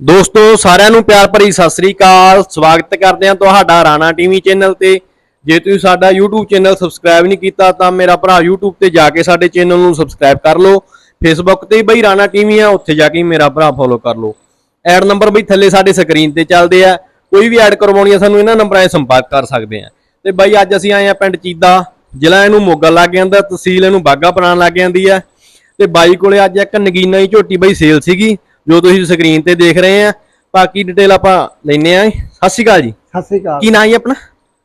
ਦੋਸਤੋ, ਸਾਰਿਆਂ ਨੂੰ ਪਿਆਰ ਭਰੀ ਸਤਿ ਸ੍ਰੀ ਅਕਾਲ। ਸਵਾਗਤ ਕਰਦੇ ਹਾਂ ਤੁਹਾਡਾ ਰਾਣਾ ਟੀਵੀ ਚੈਨਲ ਤੇ। ਜੇ ਤੁਸੀਂ ਸਾਡਾ YouTube ਚੈਨਲ ਸਬਸਕ੍ਰਾਈਬ ਨਹੀਂ ਕੀਤਾ, ਤਾਂ ਮੇਰਾ ਭਰਾ YouTube ਤੇ ਜਾ ਕੇ ਸਾਡੇ ਚੈਨਲ ਨੂੰ ਸਬਸਕ੍ਰਾਈਬ ਕਰ ਲਓ। Facebook ਤੇ ਬਈ ਰਾਣਾ ਟੀਵੀ ਆ, ਉੱਥੇ ਜਾ ਕੇ ਮੇਰਾ ਭਰਾ ਫੋਲੋ ਕਰ ਲਓ। ਐਡ ਨੰਬਰ ਬਈ ਥੱਲੇ ਸਾਡੇ ਸਕਰੀਨ ਤੇ ਚੱਲਦੇ ਆ। ਕੋਈ ਵੀ ਐਡ ਕਰਵਾਉਣੀ ਆ, ਸਾਨੂੰ ਇਹਨਾਂ ਨੰਬਰਾਂ 'ਤੇ ਸੰਪਰਕ ਕਰ ਸਕਦੇ ਆ। ਤੇ ਬਈ ਅੱਜ ਅਸੀਂ ਆਏ ਆ ਪਿੰਡ ਚੀਦਾ। ਜ਼ਿਲ੍ਹਾ ਇਹਨੂੰ ਮੋਗਾ ਲੱਗ ਜਾਂਦਾ, ਤਹਿਸੀਲ ਇਹਨੂੰ ਬਾਗਾ ਪੁਰਾਣ ਲੱਗ ਜਾਂਦੀ ਆ। ਤੇ ਬਾਈ ਕੋਲੇ ਅੱਜ ਇੱਕ ਨਗੀਨਾ ਦੀ ਝੋਟੀ ਬਈ ਸੇਲ ਸੀਗੀ। ਜੋ ਤੁਸੀਂ ਸਕਰੀਨ ਤੇ ਦੇਖ ਰਹੇ ਆ ਬਾਕੀ ਡਿਟੇਲ ਆਪਾਂ ਲੈਨੇ ਆ। ਸਤਿ ਸ਼੍ਰੀ ਅਕਾਲ ਜੀ। ਸਤਿ ਸ੍ਰੀ ਅਕਾਲ। ਕੀ ਨਾਂ ਜੀ ਆਪਣਾ?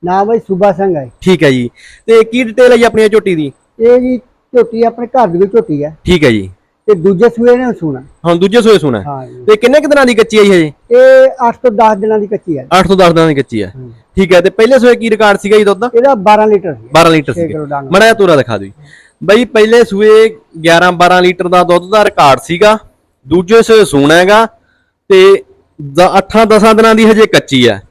ਨਾਮ ਹੈ ਸੂਬਾ ਸਿੰਘ ਹੈ। ਠੀਕ ਹੈ ਜੀ। ਤੇ ਕੀ ਡਿਟੇਲ ਹੈ ਜੀ ਆਪਣੀ ਇਹ ਝੋਟੀ ਦੀ? ਇਹ ਜੀ ਝੋਟੀ ਆਪਣੇ ਘਰ ਦੀ ਵੀ ਝੋਟੀ ਹੈ। ਠੀਕ ਹੈ ਜੀ। ਤੇ ਦੂਜੇ ਸੂਏ ਨੇ ਸੂਣਾ। ਹੁਣ ਦੂਜੇ ਸੋਏ ਸੁਣਾ ਹਾਂ। ਜੀ। ਤੇ ਕਿੰਨੇ ਕਿ ਦਿਨਾਂ ਦੀ ਕੱਚੀ ਹੈ ਜੀ ਇਹ? 8 ਤੋਂ 10 ਦਿਨਾਂ ਦੀ ਕੱਚੀ ਹੈ। 8 ਤੋਂ 10 ਦਿਨਾਂ ਦੀ ਕੱਚੀ ਹੈ। ਠੀਕ ਹੈ ਤੇ ਪਹਿਲੇ ਸੋਏ ਕੀ ਰਿਕਾਰਡ ਸੀਗਾ ਜੀ ਦੁੱਧ ਦਾ? ਇਹਦਾ 12 ਲੀਟਰ ਸੀ। 12 ਲੀਟਰ ਛੇ ਸੀ ਕਿਲੋ ਡੰਗ। ਮੜਾ ਤੋਰਾ ਦਿਖਾ ਦਿਓ ਜੀ। ਬਈ ਪਹਿਲੇ ਸੂਏ 11 12 ਲੀਟਰ ਦਾ ਦੁੱਧ ਦਾ ਰਿਕਾਰਡ ਸੀਗਾ। ਦੂਜੇ ਸੂਏ ਸੂਣਾ ਹੈਗਾ ਤੇ 8 10 ਦਿਨਾਂ ਦੀ ਹਜੇ ਕੱਚੀ ਹੈ।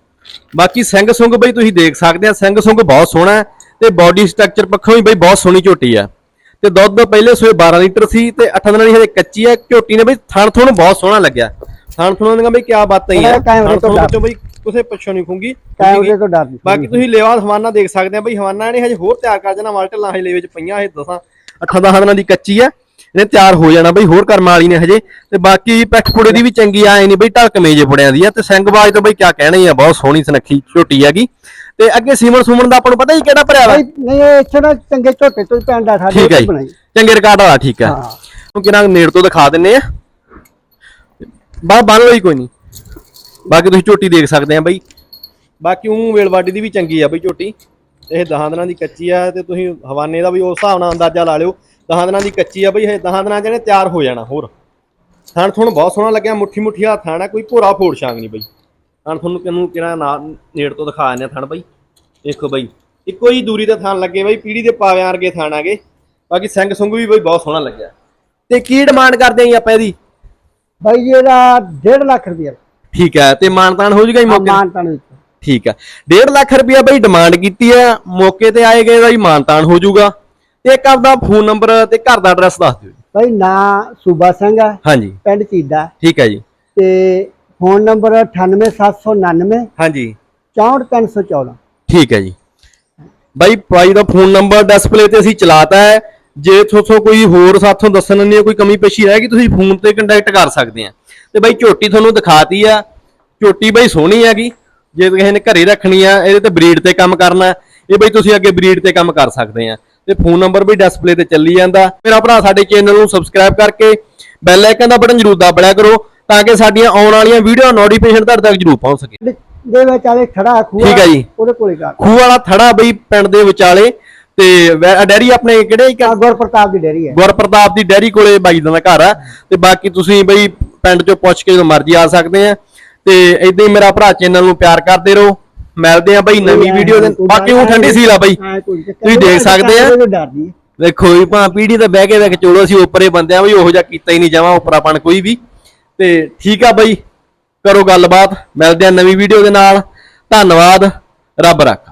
ਬਾਕੀ ਸਿੰਘ ਸੁੰਗ ਬਈ ਤੁਸੀਂ ਦੇਖ ਸਕਦੇ ਆ ਸਿੰਘ ਸੁੰਗ ਬਹੁਤ ਸੋਹਣਾ ਹੈ ਤੇ ਬਾਡੀ ਸਟਰਕਚਰ ਪੱਖੋਂ ਵੀ ਬਈ ਬਹੁਤ ਸੋਹਣੀ ਝੋਟੀ ਆ ਤੇ ਦੁੱਧ ਪਹਿਲੇ ਸੂਏ 12 ਲੀਟਰ ਸੀ ਤੇ 8 ਦਿਨਾਂ ਦੀ ਹਜੇ ਕੱਚੀ ਹੈ। ਝੋਟੀ ਨੇ ਬਈ ਥਣ ਥਣ ਬਹੁਤ ਸੋਹਣਾ ਲੱਗਿਆ। ਥਣ ਥਣੋਂ ਦੀਆਂ ਬਈ ਕੀ ਬਾਤਾਂ ਹੀ ਆ। ਕੈਮਰੇ ਤੋਂ ਡਰ। ਵਿੱਚੋਂ ਬਈ ਕਿਸੇ ਪਿੱਛੋਂ ਨਹੀਂ ਖੁੰਗੀ। ਕੈਮਰੇ ਤੋਂ ਡਰਦੀ ਬਾਕੀ ਤੁਸੀਂ ਲੇਵਾ ਹਵਾਨਾ ਦੇਖ ਸਕਦੇ ਆ ਬਈ ਹਵਾਨਾ ਇਹਨੇ ਹਜੇ ਹੋਰ ਤਿਆਰ ਕਰ ਜਾਣਾ ਮਾਲਟਲ ਹਜੇ ਲੇਵੇ ਚ ਪਈਆਂ ਇਹ ਦਸਾਂ ਅੱਠਾਂ ਦਸਾਂ ਦਿਨਾਂ ਦੀ ਕੱਚੀ ਆ ਇਹਨੇ ਤਿਆਰ ਹੋ ਜਾਣਾ ਬਈ ਹੋਰ ਕਰਮ ਵਾਲੀ ਨੇ ਹਜੇ। ਤੇ ਬਾਕੀ ਪਿੱਠ ਪੁੜੇ ਦੀ ਵੀ ਚੰਗੀ ਆਏ ਨਹੀਂ ਬਈ ਢਲਕ ਮੇਜੇ ਪੁੜਿਆਂ ਦੀ ਆ। ਤੇ ਸਿੰਘਬਾਜ ਤੋਂ ਬਈ ਕਿਆ ਕਹਿਣਾ ਹੀ ਆ ਬਹੁਤ ਸੋਹਣੀ ਸੁਨੱਖੀ ਝੋਟੀ ਹੈਗੀ। ਤੇ ਅੱਗੇ ਸੀਮਨ ਸੂਮਨ ਦਾ ਆਪਾਂ ਨੂੰ ਪਤਾ ਹੀ ਕਿਹੜਾ ਭਰਿਆ ਵਾ? ਨਹੀਂ ਇਹ ਇੱਥੇ ਨਾ ਚੰਗੇ ਝੋਟੇ ਤੋਂ ਹੀ ਪੈਣ ਦਾ ਸਾਡੇ ਠੀਕ ਹੈ ਜੀ। ਚੰਗੇ ਰਿਕਾਰਡ ਵਾਲਾ ਠੀਕ ਹੈ ਹਾਂ। ਹੁਣ ਕਿਨਾਂ ਨੇੜ ਤੋਂ ਦਿਖਾ ਦਿੰਨੇ ਆ। ਬਾ ਬੰਨ ਹੀ ਕੋਈ ਨਹੀਂ ਬਾਕੀ ਤੁਸੀਂ ਝੋਟੀ ਦੇਖ ਸਕਦੇ ਆ ਬਈ। ਬਾਕੀ ਉਹ ਵੇਲਵਾਡੀ ਦੀ ਵੀ ਚੰਗੀ ਆ ਬਈ ਝੋਟੀ। ਇਹ 10 ਦਿਨਾਂ ਦੀ ਕੱਚੀ ਆ ਤੇ ਤੁਸੀਂ ਹਵਾਨੇ ਦਾ ਵੀ ਉਸ ਹਿਸਾਬ ਨਾਲ ਅੰਦਾਜ਼ਾ ਲਾ ਲਿਓ। 10 ਦਿਨਾਂ ਦੀ ਕੱਚੀ ਆ ਬਈ ਇਹ 10 ਦਿਨਾਂ ਇਹਨੇ ਤਿਆਰ ਹੋ ਜਾਣਾ ਹੋਰ। ਥਣ ਤੁਹਾਨੂੰ ਬਹੁਤ ਸੋਹਣਾ ਲੱਗਿਆ ਮੁੱਠੀ ਮੁੱਠੀ ਹੱਥ ਥਾਣਾ ਕੋਈ ਭੋਰਾ ਫੋੜ ਛਾਂਗ ਨਹੀਂ ਬਈ। ਥਣ ਤੁਹਾਨੂੰ ਕਿਨੂੰ ਕਿਹੜਾ ਨਾ ਨੇੜ ਤੋਂ ਦਿਖਾ ਦਿੰਦੇ ਥਣ ਬਈ। ਦੇਖੋ ਬਈ ਇੱਕੋ ਹੀ ਦੂਰੀ ਤੇ ਥਣ ਲੱਗੇ ਬਈ ਪੀੜੀ ਦੇ ਪਾਵਿਆਂ ਵਰਗੇ ਥਣ ਆਗੇ। ਬਾਕੀ ਸਿੰਘ ਸੁੰਗ ਵੀ ਬਈ ਬਹੁਤ ਸੋਹਣਾ ਲੱਗਿਆ। ਤੇ ਕੀ ਡਿਮਾਂਡ ਕਰਦੇ ਆਂ ਆਪਾਂ ਇਹਦੀ? ਭਾਈ ਜੀ ਇਹਦਾ 1.5 ਲੱਖ ਰੁਪਏ ਠੀਕ ਹੈ ਤੇ ਮਾਨਤਾਨ ਹੋ ਜੂਗਾ ਜੀ ਮੌਕੇ? ਮਾਨਤਾਨ ਵਿੱਚ ਠੀਕ ਹੈ 1.5 ਲੱਖ ਰੁਪਇਆ ਬਈ ਡਿਮਾਂਡ ਕੀਤੀ ਹੈ ਮੌਕੇ ਤੇ ਆਏ ਗਏ ਦਾ ਜੀ ਮਾਨਤਾਨ ਹੋ ਜੂਗਾ ਤੇ ਇੱਕ ਆਪਦਾ ਫੋਨ ਨੰਬਰ ਤੇ ਘਰ ਦਾ ਐਡਰੈਸ ਦੱਸ ਦਿਓ ਭਾਈ ਨਾਂ ਸੂਬਾ ਸਿੰਘ ਹੈ ਹਾਂਜੀ। ਪਿੰਡ ਚੀਦਾ ਠੀਕ ਹੈ ਜੀ। ਤੇ ਫੋਨ ਨੰਬਰ 98799 ਹਾਂਜੀ। 64314 ਠੀਕ ਹੈ ਜੀ। ਬਾਈ ਭਾਈ ਦਾ ਫੋਨ ਨੰਬਰ ਡਿਸਪਲੇ ਤੇ ਅਸੀਂ ਚਲਾਤਾ ਹੈ। ਜੇ ਤੁਹਾਥੋਂ ਕੋਈ ਹੋਰ ਸਾਥੋਂ ਦੱਸਣ ਨਹੀਂ ਕੋਈ ਕਮੀ ਪੇਸ਼ੀ ਰਹਿ ਗਈ ਤੁਸੀਂ ਫੋਨ ਤੇ ਕੰਟੈਕਟ ਕਰ ਸਕਦੇ ਆ। ਤੇ ਬਾਈ ਝੋਟੀ ਤੁਹਾਨੂੰ ਦਿਖਾਤੀ ਆ। ਝੋਟੀ ਬਾਈ ਸੋਹਣੀ ਹੈਗੀ। ਜੇ ਕਿਸੇ ਨੇ ਘਰੇ ਰੱਖਣੀ ਆ ਇਹਦੇ ਤੇ ਬਰੀਡ ਤੇ ਕੰਮ ਕਰਨਾ ਇਹ ਬਾਈ ਤੁਸੀਂ ਅੱਗੇ ਬਰੀਡ ਤੇ ਕੰਮ ਕਰ ਸਕਦੇ ਆ। ਤੇ ਫੋਨ ਨੰਬਰ ਵੀ ਡਿਸਪਲੇ ਤੇ ਚੱਲੀ ਜਾਂਦਾ। ਮੇਰਾ ਭਰਾ ਸਾਡੇ ਚੈਨਲ ਨੂੰ ਸਬਸਕ੍ਰਾਈਬ ਕਰਕੇ ਬੈਲ ਆਈਕਨ ਦਾ ਬਟਨ ਜ਼ਰੂਰ ਦਬਾਇਆ ਕਰੋ ਤਾਂ ਕਿ ਸਾਡੀਆਂ ਆਉਣ ਵਾਲੀਆਂ ਵੀਡੀਓ ਨੋਟੀਫਿਕੇਸ਼ਨ ਤੁਹਾਡੇ ਤੱਕ ਜ਼ਰੂਰ ਪਹੁੰਚ ਸਕੇ। ਦੇ- ਦੇ ਵਿੱਚ ਆਲੇ ਖੜਾ ਖੂਆ ਠੀਕ ਹੈ ਜੀ। ਉਹਦੇ ਕੋਲੇ ਕਰ। ਖੂਹ ਵਾਲਾ ਥੜਾ ਬਈ ਪਿੰਡ ਦੇ ਵਿਚਾਲੇ ਤੇ ਡੈਰੀ ਆਪਣੇ ਕਿਹੜੇ ਗੁਰਪ੍ਰਤਾਪ ਦੀ ਡੇਰੀ ਹੈ। ਗੁਰਪ੍ਰਤਾਪ ਦੀ ਡੈਰੀ ਕੋਲੇ ਬਾਈ ਦਾ ਘਰ ਆ। ਤੇ ਬਾਕੀ ਤੁਸੀਂ ਬਈ ਪਿੰਡ ਚੋਂ ਪੁੱਛ ਕੇ ਜਦੋਂ ਮਰਜ਼ੀ ਆ ਸਕਦੇ ਆ। ਤੇ ਇਦਾਂ ਹੀ ਮੇਰਾ ਭਰਾ ਚੈਨਲ ਨੂੰ ਪਿਆਰ ਕਰਦੇ ਰਹੋ। ਮਿਲਦੇ ਆ ਬਈ ਨਵੀਂ ਵੀਡੀਓ ਦੇ ਬਾਕੀ ਉਹ ਠੰਡੀ ਸੀਲ ਆ ਬਈ। ਤੁਸੀਂ ਦੇਖ ਸਕਦੇ ਆ। ਦੇਖੋ ਵੀ ਭਾਂ ਪੀੜੀ ਤੇ ਬਹਿ ਕੇ ਵੇਖ ਚੋਲੋ ਅਸੀਂ ਉੱਪਰੇ ਬੰਦੇ ਆ ਵੀ ਉਹੋ ਜਿਹਾ ਕੀਤਾ ਹੀ ਨਹੀਂ ਜਾਵਾਂ ਉੱਪਰਾਪਣ ਕੋਈ ਵੀ। ਤੇ ਠੀਕ ਆ ਬਈ ਕਰੋ ਗੱਲਬਾਤ ਮਿਲਦੇ ਆ ਨਵੀਂ ਵੀਡੀਓ ਦੇ ਨਾਲ। ਧੰਨਵਾਦ ਰੱਬ ਰੱਖ।